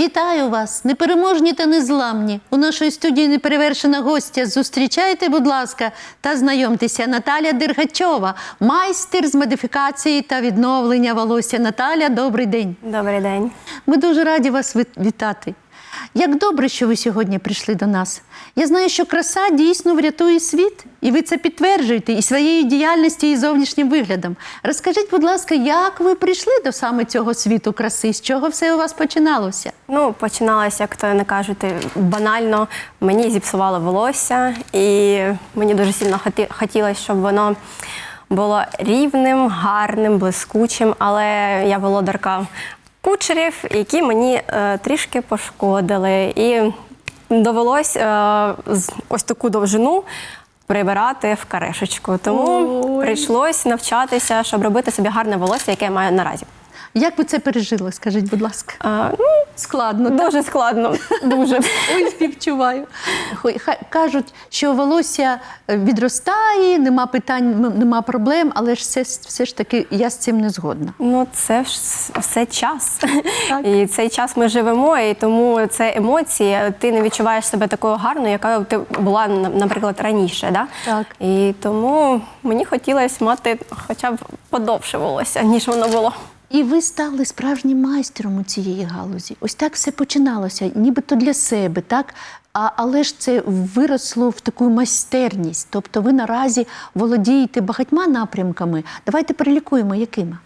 Вітаю вас, непереможні та незламні. У нашої студії неперевершена гостя. Зустрічайте, будь ласка, та знайомтеся. Наталя Дергачова, майстер з модифікації та відновлення волосся. Наталя, добрий день. Добрий день. Ми дуже раді вас вітати. Як добре, що ви сьогодні прийшли до нас. Я знаю, що краса дійсно врятує світ, і ви це підтверджуєте і своєю діяльністю, і зовнішнім виглядом. Розкажіть, будь ласка, як ви прийшли до саме цього світу краси? З чого все у вас починалося? Ну, починалося, як то не кажуть, банально. Мені зіпсувало волосся, і мені дуже сильно хотілося, щоб воно було рівним, гарним, блискучим, але я володарка кучерів, які мені е, трішки пошкодили. І довелось е, ось таку довжину. Прибирати в карешечку. Тому Ой. прийшлось навчатися, щоб робити собі гарне волосся, яке я маю наразі. Як ви це пережили? Скажіть, будь ласка. Е, ну, Складно, так? Дуже складно, дуже. Ой, співчуваю. Кажуть, що волосся е, відростає, нема питань, нема проблем, але ж все, все ж таки я з цим не згодна. Ну, це ж все час. Так. І цей час ми живемо, і тому це емоції. Ти не відчуваєш себе такою гарною, яка ти була, на- наприклад, раніше. Да? Так. І тому мені хотілося мати хоча б подовше волосся, ніж воно було. І ви стали справжнім майстером у цієї галузі. Ось так все починалося, нібито для себе, так? А, але ж це виросло в таку майстерність. Тобто ви наразі володієте багатьма напрямками. Давайте перелікуємо, якими.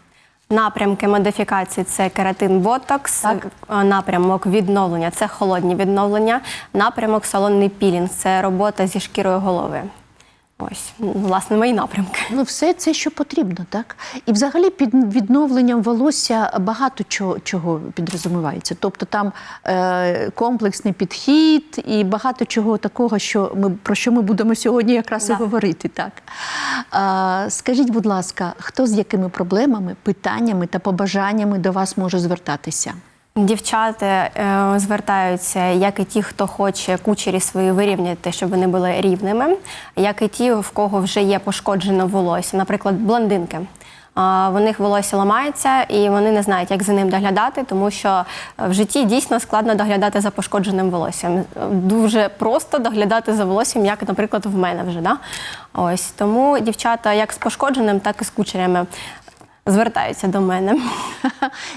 Напрямки модифікації це кератин ботокс, Так. е, напрямок відновлення це холодні відновлення, напрямок салонний пілінг це робота зі шкірою голови. Ось, власне, мої напрямки. Ну, все це, що потрібно, так? І взагалі під відновленням волосся багато чого, чого підрозумівається. Тобто там е, комплексний підхід і багато чого такого, що ми, про що ми будемо сьогодні якраз Да. і говорити. Так? А, скажіть, будь ласка, хто з якими проблемами, питаннями та побажаннями до вас може звертатися? Дівчата е, звертаються, як і ті, хто хоче кучері свої вирівняти, щоб вони були рівними, як і ті, в кого вже є пошкоджено волосся, наприклад, блондинки. В них волосся ламається і вони не знають, як за ним доглядати, тому що в житті дійсно складно доглядати за пошкодженим волоссям. Дуже просто доглядати за волоссям, як, наприклад, в мене вже. Да? Ось тому дівчата як з пошкодженим, так і з кучерями звертаються до мене.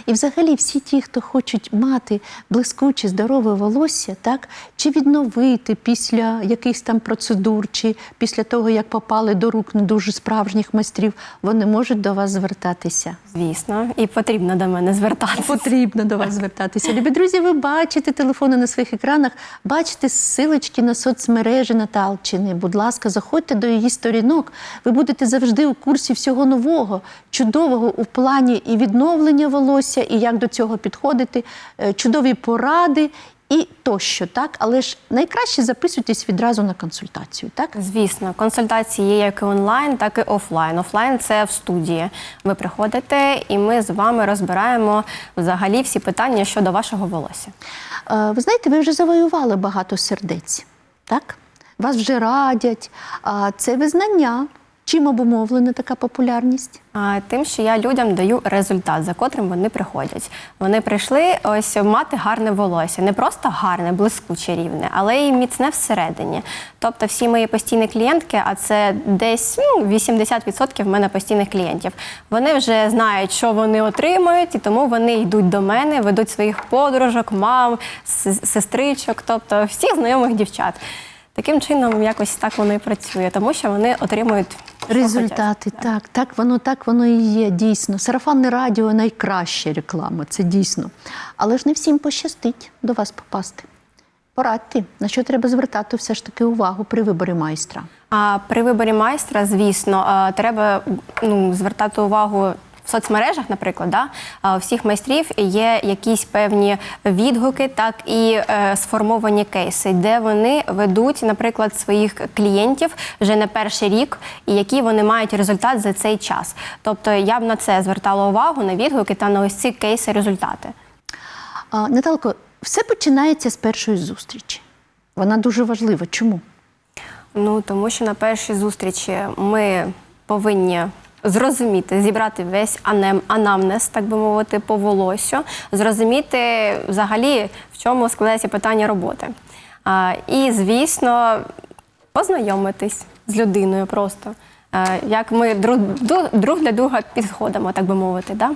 І взагалі всі ті, хто хочуть мати блискуче, здорове волосся, так, чи відновити після якихось там процедур, чи після того, як попали до рук не дуже справжніх майстрів, вони можуть до вас звертатися. Звісно, і потрібно до мене звертатися. Потрібно до вас звертатися. Любі друзі, ви бачите телефони на своїх екранах, бачите ссылочки на соцмережі Наталчини. Будь ласка, заходьте до її сторінок. Ви будете завжди у курсі всього нового, чудового у плані і відновлення волосся, і як до цього підходити, е, чудові поради. І тощо, так, але ж найкраще записуйтесь відразу на консультацію, так? Звісно, консультації є як і онлайн, так і офлайн. Офлайн це в студії. Ви приходите, і ми з вами розбираємо взагалі всі питання щодо вашого волосся. Е, Ви знаєте, ви вже завоювали багато сердець, так? Вас вже радять. А це визнання. Чим обумовлена така популярність? А тим, що я людям даю результат, за котрим вони приходять. Вони прийшли ось мати гарне волосся, не просто гарне, блискуче рівне, але й міцне всередині. Тобто, всі мої постійні клієнтки, а це десь ну, 80% в мене постійних клієнтів. Вони вже знають, що вони отримують, і тому вони йдуть до мене, ведуть своїх подружок, мам, сестричок, тобто всіх знайомих дівчат. Таким чином, якось так воно і працює, тому що вони отримують Результати, так, так воно так воно і є, дійсно. Сарафанне радіо найкраща реклама, це дійсно. Але ж не всім пощастить до вас попасти. Порадьте, на що треба звертати все ж таки увагу при виборі майстра. А при виборі майстра, звісно, треба ну, звертати увагу. В соцмережах, наприклад, да, у всіх майстрів є якісь певні відгуки, так і е, сформовані кейси, де вони ведуть, наприклад, своїх клієнтів вже не перший рік, і які вони мають результат за цей час. Тобто я б на це звертала увагу на відгуки та на ось ці кейси результати. А, Наталко, все починається з першої зустрічі. Вона дуже важлива. Чому? Ну тому що на першій зустрічі ми повинні Зрозуміти, зібрати весь анем, анамнез, так би мовити, по волосю, зрозуміти взагалі, в чому складається питання роботи. А, і, звісно, познайомитись з людиною просто. Е, як ми друг, друг для друга підходимо, так би мовити. Да?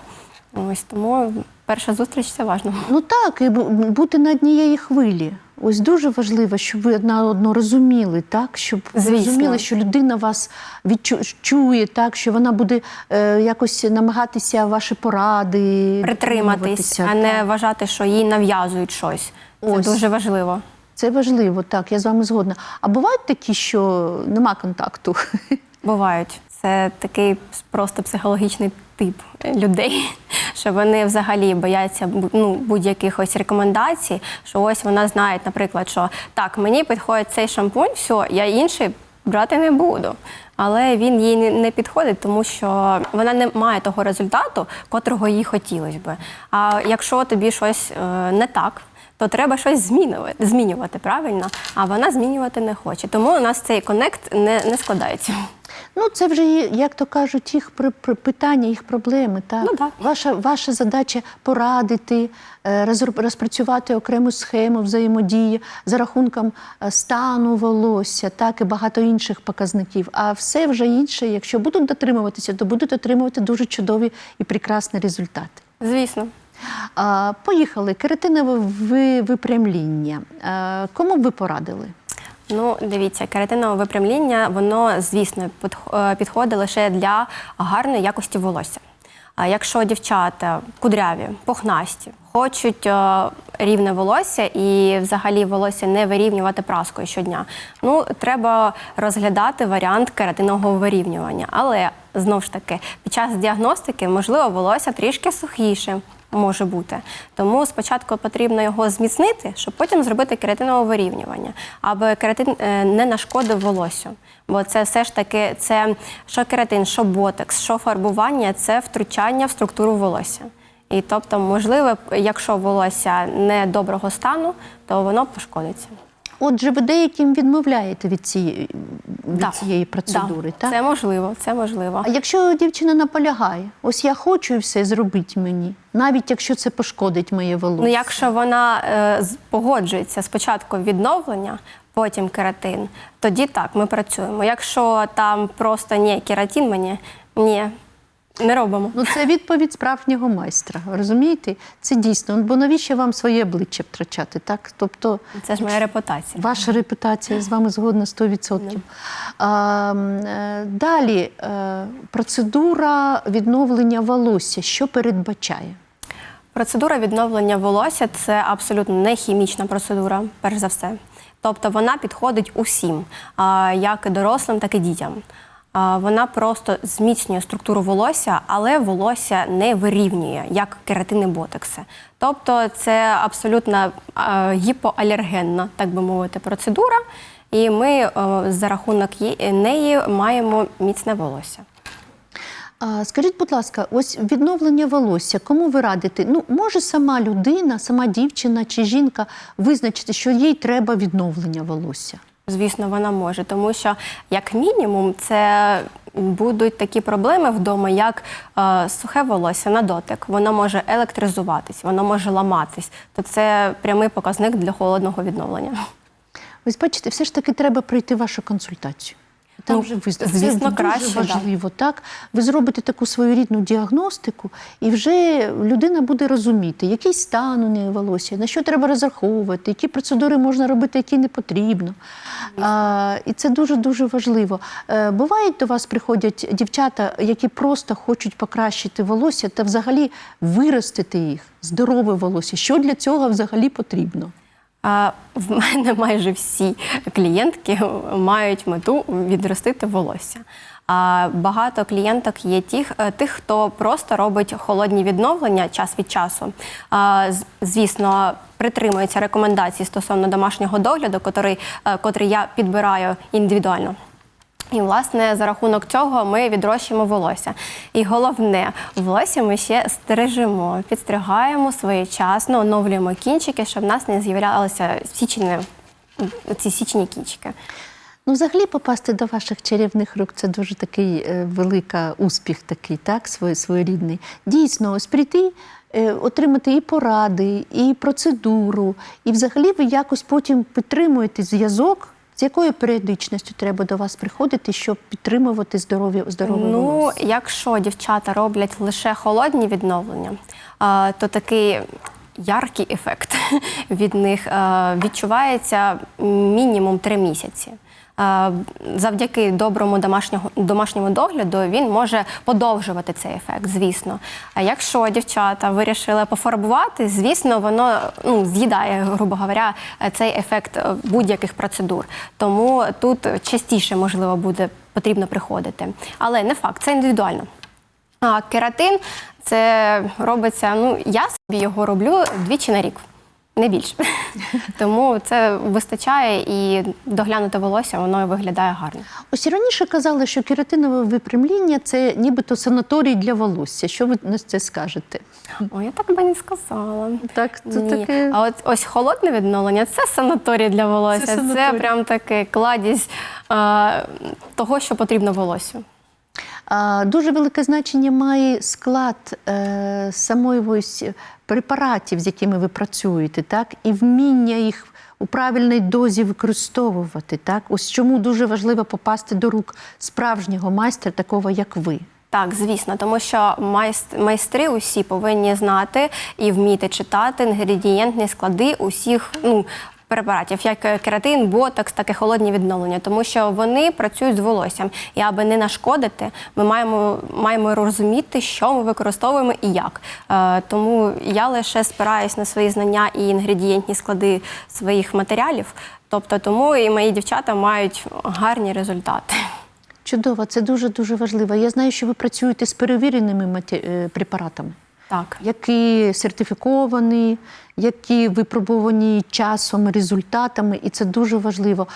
Ось тому перша зустріч це важливо. Ну так, і бу- бути на однієї хвилі. Ось дуже важливо, щоб ви одна одну розуміли, так, щоб Звісно. розуміли, що людина вас відчує, так, що вона буде е, якось намагатися ваші поради Притриматись, а не так. вважати, що їй нав'язують щось. Це Ось. дуже важливо. Це важливо, так, я з вами згодна. А бувають такі, що нема контакту. Бувають. Це такий просто психологічний тип людей, що вони взагалі бояться ну, будь-яких рекомендацій, що ось вона знає, наприклад, що так, мені підходить цей шампунь, все, я інший брати не буду. Але він їй не- підходить, тому що вона не має того результату, котрого їй хотілося би. А якщо тобі щось е, не так, то треба щось змінювати, змінювати правильно, а вона змінювати не хоче. Тому у нас цей конект не, не складається. Ну, це вже, як то кажуть, їх питання, їх проблеми. Так? Ну, так. Ваша, ваша задача порадити, е, розпрацювати окрему схему взаємодії за рахунком е, стану волосся, так і багато інших показників. А все вже інше, якщо будуть дотримуватися, то будуть отримувати дуже чудові і прекрасні результати. Звісно. Поїхали. Кератинове випрямління. Кому б ви порадили? Ну, дивіться, кератинове випрямління, воно, звісно, е, підходить лише для гарної якості волосся. Якщо дівчата кудряві, пухнасті, хочуть е, рівне волосся і взагалі волосся не вирівнювати праскою щодня, ну треба розглядати варіант кератинового вирівнювання. Але знову ж таки, під час діагностики можливо волосся трішки сухіше. Може бути. Тому спочатку потрібно його зміцнити, щоб потім зробити кератинове вирівнювання, аби кератин е, не нашкодив волосю. Бо це все ж таки це що кератин, що ботекс, що фарбування це втручання в структуру волосся. І тобто, можливо, якщо волосся не доброго стану, то воно пошкодиться. Отже, ви деяким відмовляєте від цієї, від Да. цієї процедури, Да. так? Це можливо, це можливо. А якщо дівчина наполягає, ось я хочу і все зробіть мені, навіть якщо це пошкодить моє волосся. Ну, якщо вона е, погоджується спочатку відновлення, потім кератин, тоді так, ми працюємо. Якщо там просто ні, кератин мені, ні, не робимо. Ну, це відповідь справжнього майстра. Розумієте? Це дійсно. Бо навіщо вам своє обличчя втрачати? Так? Тобто Це ж моя репутація. ваша репутація з вами згодна 100%. А, е, далі е, процедура відновлення волосся, що передбачає? Процедура відновлення волосся це абсолютно не хімічна процедура, перш за все. Тобто вона підходить усім, як і дорослим, так і дітям. Вона просто зміцнює структуру волосся, але волосся не вирівнює, як кератини ботекси. Тобто це абсолютно гіпоалергенна, так би мовити, процедура, і ми е, за рахунок неї маємо міцне волосся. Скажіть, будь ласка, ось відновлення волосся, кому ви радите? Ну, може сама людина, сама дівчина чи жінка визначити, що їй треба відновлення волосся? Звісно, вона може, тому що як мінімум це будуть такі проблеми вдома, як е, сухе волосся на дотик. Воно може електризуватись, воно може ламатись. То це прямий показник для холодного відновлення. Ви бачите, все ж таки треба пройти вашу консультацію. Там Ну, вже визначити. звісно, Це краще, дуже да. так? Ви зробите таку своєрідну діагностику, і вже людина буде розуміти, який стан у неї волосся, на що треба розраховувати, які процедури можна робити, які не потрібно. А, і це дуже-дуже важливо. Е, бувають до вас приходять дівчата, які просто хочуть покращити волосся та взагалі виростити їх, здорове волосся. Що для цього взагалі потрібно? В мене майже всі клієнтки мають мету відростити волосся. А багато клієнток є тих, е, тих, хто просто робить холодні відновлення час від часу. Звісно, притримуються рекомендацій стосовно домашнього догляду, котрий, е, котрий я підбираю індивідуально. І, власне, за рахунок цього ми відрощуємо волосся. І головне, волосся ми ще стережемо, підстригаємо своєчасно, оновлюємо кінчики, щоб в нас не з'являлися січені, ці січні кінчики. Ну, взагалі попасти до ваших чарівних рук це дуже такий е, велика успіх, такий, так, свой, своєрідний. Дійсно, ось прийти, е, отримати і поради, і процедуру, і взагалі ви якось потім підтримуєте зв'язок. З якою періодичністю треба до вас приходити, щоб підтримувати здоров'я здорове Ну, волосся? якщо дівчата роблять лише холодні відновлення, то такий яркий ефект від них відчувається мінімум три місяці. А, Завдяки доброму домашнього домашньому догляду він може подовжувати цей ефект, звісно. А якщо дівчата вирішили пофарбувати, звісно, воно ну, з'їдає, грубо говоря, цей ефект е, будь-яких процедур. Тому тут частіше можливо буде потрібно приходити. Але не факт, це індивідуально. А кератин це робиться. Ну я собі його роблю двічі на рік, не більше. Тому це вистачає і доглянути волосся, воно виглядає гарно. Ось раніше казали, що кератинове випрямління це нібито санаторій для волосся. Що ви на це скажете? О, я так би не сказала. Так, це Ні. таке. А от ось холодне відновлення це санаторій для волосся. Це Це, прям таке кладість е, того, що потрібно волосю. Дуже велике значення має склад е, самої ось препаратів, з якими ви працюєте, так, і вміння їх у правильній дозі використовувати. Так? Ось чому дуже важливо попасти до рук справжнього майстра, такого як ви. Так, звісно, тому що майст- майстри усі повинні знати і вміти читати інгредієнтні склади усіх ну, препаратів, як кератин, ботокс, так і холодні відновлення, тому що вони працюють з волоссям. І аби не нашкодити, ми маємо, маємо розуміти, що ми використовуємо і як. Е, тому я лише спираюсь на свої знання і інгредієнтні склади своїх матеріалів. Тобто, тому і мої дівчата мають гарні результати. Чудово, це дуже дуже важливо. Я знаю, що ви працюєте з перевіреними е, препаратами. Так. які сертифіковані, які випробувані часом, результатами, і це дуже важливо.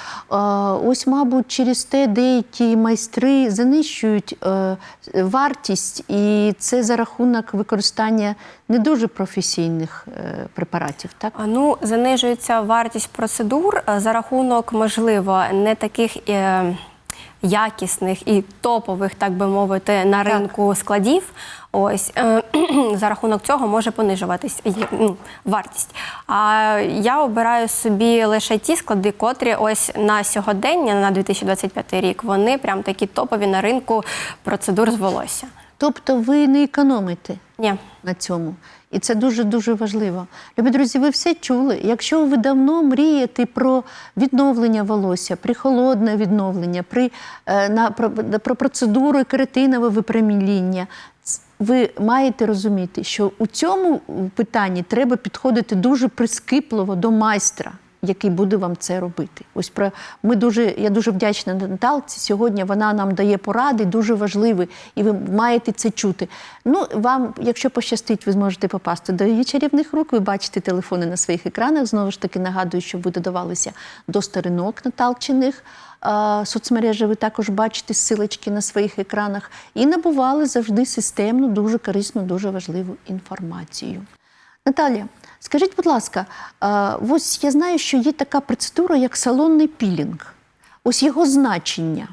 Ось, мабуть, через те деякі майстри занищують е, вартість, і це за рахунок використання не дуже професійних е, препаратів. Так? Ну, занижується вартість процедур за рахунок, можливо, не таких е, якісних і топових, так би мовити, на ринку складів. Ось е, за рахунок цього може понижуватись ну, вартість. А я обираю собі лише ті склади, котрі ось на сьогодення, на 2025 рік, вони прям такі топові на ринку процедур з волосся. Тобто ви не економите. Ні. на цьому. І це дуже-дуже важливо. Любі друзі, ви все чули. Якщо ви давно мрієте про відновлення волосся, при холодне відновлення, при, е, на, про, про процедуру кератинове випроміння, ц- ви маєте розуміти, що у цьому питанні треба підходити дуже прискіпливо до майстра. Який буде вам це робити? Ось про ми дуже я дуже вдячна Наталці. Сьогодні вона нам дає поради, дуже важливі, і ви маєте це чути. Ну вам, якщо пощастить, ви зможете попасти до її чарівних рук. Ви бачите телефони на своїх екранах. Знову ж таки нагадую, що ви додавалися до сторінок Наталчиних. Соцмережі ви також бачите ссилочки на своїх екранах і набували завжди системну, дуже корисну, дуже важливу інформацію. Наталія, скажіть, будь ласка, а, ось я знаю, що є така процедура, як салонний пілінг. Ось його значення.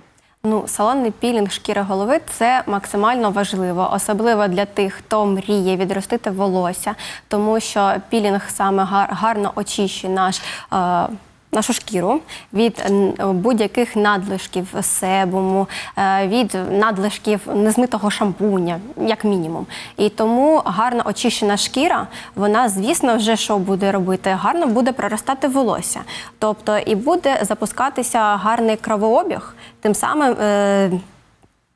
Ну, салонний пілінг шкіри голови це максимально важливо, особливо для тих, хто мріє відростити волосся, тому що пілінг саме гар- гарно очищує наш. Е- Нашу шкіру від будь-яких надлишків себуму, е, від надлишків незмитого шампуня, як мінімум. І тому гарно очищена шкіра, вона, звісно, вже що буде робити? Гарно буде проростати волосся. Тобто і буде запускатися гарний кровообіг, тим самим.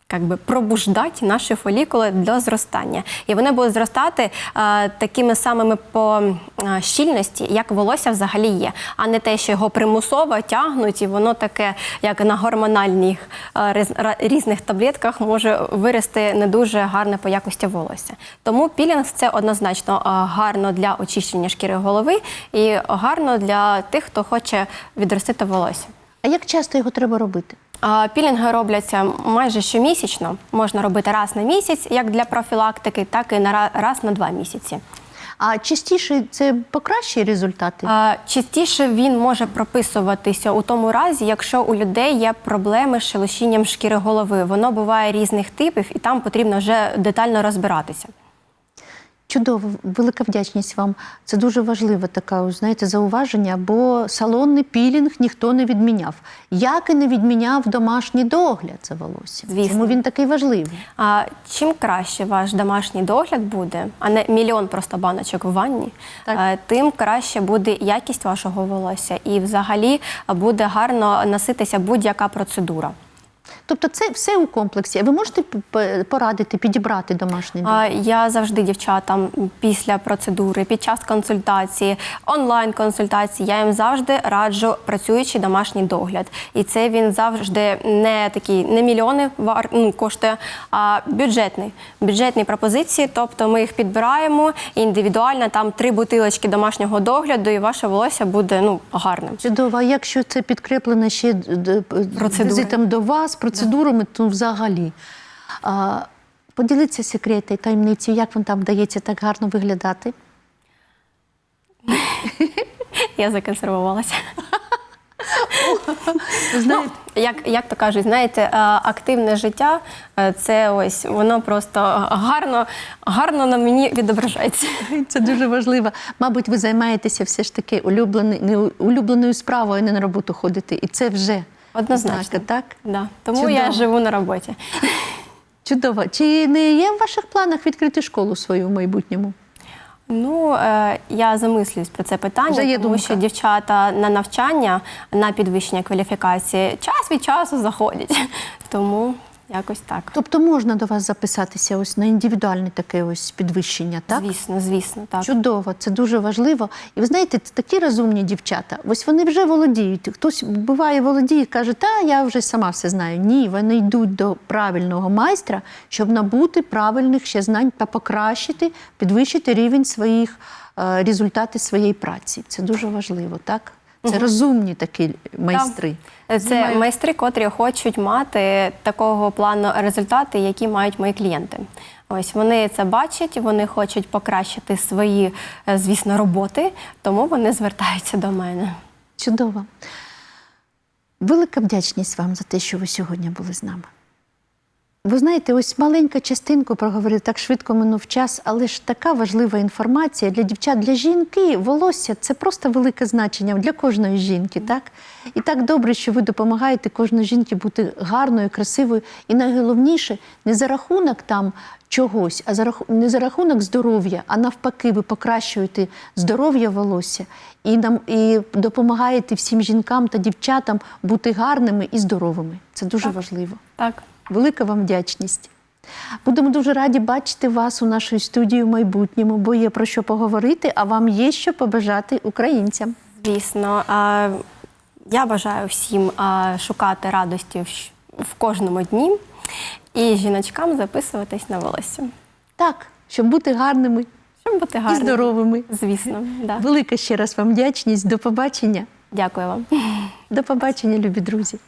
Как би пробуждати наші фолікули для зростання. І вони будуть зростати е, такими самими по е, щільності, як волосся взагалі є, а не те, що його примусово тягнуть, і воно таке, як на гормональних е, riz- різних таблетках, може вирости не дуже гарне по якості волосся. Тому пілінг це однозначно е, гарно для очищення шкіри голови і гарно для тих, хто хоче відростити волосся. А як часто його треба робити? Пілінги робляться майже щомісячно. Можна робити раз на місяць, як для профілактики, так і на ра- раз на два місяці. А частіше це покращує результати? А, Частіше він може прописуватися у тому разі, якщо у людей є проблеми з шелушінням шкіри голови. Воно буває різних типів, і там потрібно вже детально розбиратися. Чудово, велика вдячність вам. Це дуже важливе таке, знаєте, зауваження, бо салонний пілінг ніхто не відміняв. Як і не відміняв домашній догляд за волоссям. Звісно. Чому він такий важливий? А чим краще ваш домашній догляд буде, а не мільйон просто баночок в ванні, Так. е, тим краще буде якість вашого волосся і взагалі буде гарно носитися будь-яка процедура. Тобто це все у комплексі. Ви можете порадити, підібрати домашній? А я завжди дівчатам після процедури, під час консультації, онлайн-консультації, я їм завжди раджу працюючий домашній догляд. І це він завжди не такий, не мільйони вар, ну, коштує, а бюджетний. Бюджетні пропозиції, тобто ми їх підбираємо індивідуально, там три бутилочки домашнього догляду, і ваше волосся буде ну, гарним. Чудово, а якщо це підкріплено ще візитом до вас, процедурами, то взагалі. А, поділіться секрети, таємниці, як вам там вдається так гарно виглядати? Я законсервувалася. Знаєте, Як, як то кажуть, знаєте, активне життя е, це ось воно просто гарно, гарно на мені відображається. Це дуже важливо. Мабуть, ви займаєтеся все ж таки улюбленою, улюбленою справою, а не на роботу ходити. І це вже Однозначно. так? Да. Тому Чудово. я живу на роботі. Чудово. Чи не є в ваших планах відкрити школу свою в майбутньому? Ну, е, я замислююсь про це питання, Вже є тому думка. що дівчата на навчання, на підвищення кваліфікації час від часу заходять. Тому якось так. Тобто можна до вас записатися ось на індивідуальне таке ось підвищення, так? Звісно, звісно, так. Чудово, це дуже важливо. І ви знаєте, це такі розумні дівчата. Ось вони вже володіють. Хтось буває володіє, каже, та я вже сама все знаю. Ні, вони йдуть до правильного майстра, щоб набути правильних ще знань та покращити, підвищити рівень своїх е, результатів своєї праці. Це дуже важливо, так? Це розумні такі майстри. Це Знімаю. майстри, котрі хочуть мати такого плану результати, які мають мої клієнти. Ось вони це бачать, вони хочуть покращити свої, е, звісно, роботи, тому вони звертаються до мене. Чудово. Велика вдячність вам за те, що ви сьогодні були з нами. Ви знаєте, ось маленька частинку проговорили, так швидко минув час, але ж така важлива інформація для дівчат, для жінки, волосся це просто велике значення для кожної жінки, так? І так добре, що ви допомагаєте кожній жінці бути гарною, красивою. І найголовніше, не за рахунок там чогось, а за раху- не за рахунок здоров'я, а навпаки, ви покращуєте здоров'я волосся і нам і допомагаєте всім жінкам та дівчатам бути гарними і здоровими. Це дуже важливо. Так. Велика вам вдячність. Будемо дуже раді бачити вас у нашій студії в майбутньому, бо є про що поговорити, а вам є що побажати українцям. Звісно, я бажаю всім шукати радості в, кожному дні і жіночкам записуватись на волосся, Так, щоб бути гарними щоб бути гарними. і здоровими. Звісно, да. Велика ще раз вам вдячність. До побачення. Дякую вам. До побачення, любі друзі.